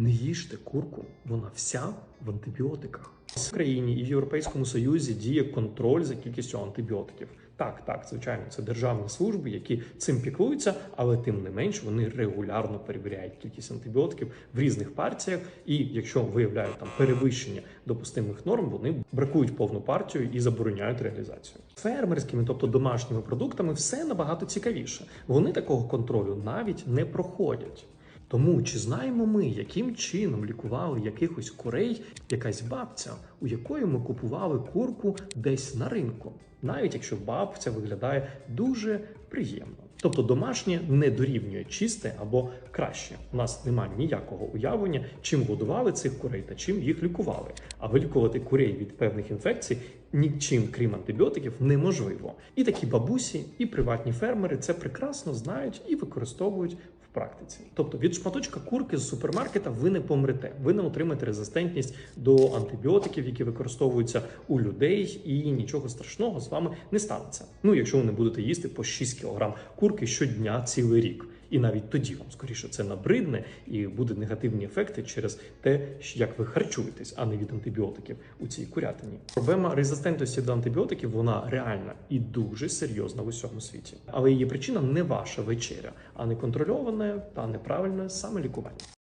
Не їжте курку, вона вся в антибіотиках. В Україні і в Європейському Союзі діє контроль за кількістю антибіотиків. Так, так, звичайно, це державні служби, які цим піклуються, але тим не менш вони регулярно перевіряють кількість антибіотиків в різних партіях. І якщо виявляють там перевищення допустимих норм, вони бракують повну партію і забороняють реалізацію. Фермерськими, тобто домашніми продуктами, все набагато цікавіше. Вони такого контролю навіть не проходять. Тому чи знаємо ми, яким чином лікували якихось курей якась бабця, у якої ми купували курку десь на ринку, навіть якщо бабця виглядає дуже приємно. Тобто домашнє не дорівнює чисте або краще. У нас немає ніякого уявлення, чим годували цих курей та чим їх лікували. А вилікувати курей від певних інфекцій нічим, крім антибіотиків, неможливо. І такі бабусі, і приватні фермери це прекрасно знають і використовують практиці. Тобто від шматочка курки з супермаркета ви не помрете, ви не отримаєте резистентність до антибіотиків, які використовуються у людей, і нічого страшного з вами не станеться. Ну, якщо ви не будете їсти по 6 кг курки щодня цілий рік. І навіть тоді вам скоріше це набридне і буде негативні ефекти через те, як ви харчуєтесь, а не від антибіотиків у цій курятині. Проблема резистентності до антибіотиків вона реальна і дуже серйозна в усьому світі. Але її причина не ваша вечеря, а неконтрольоване та неправильне самолікування.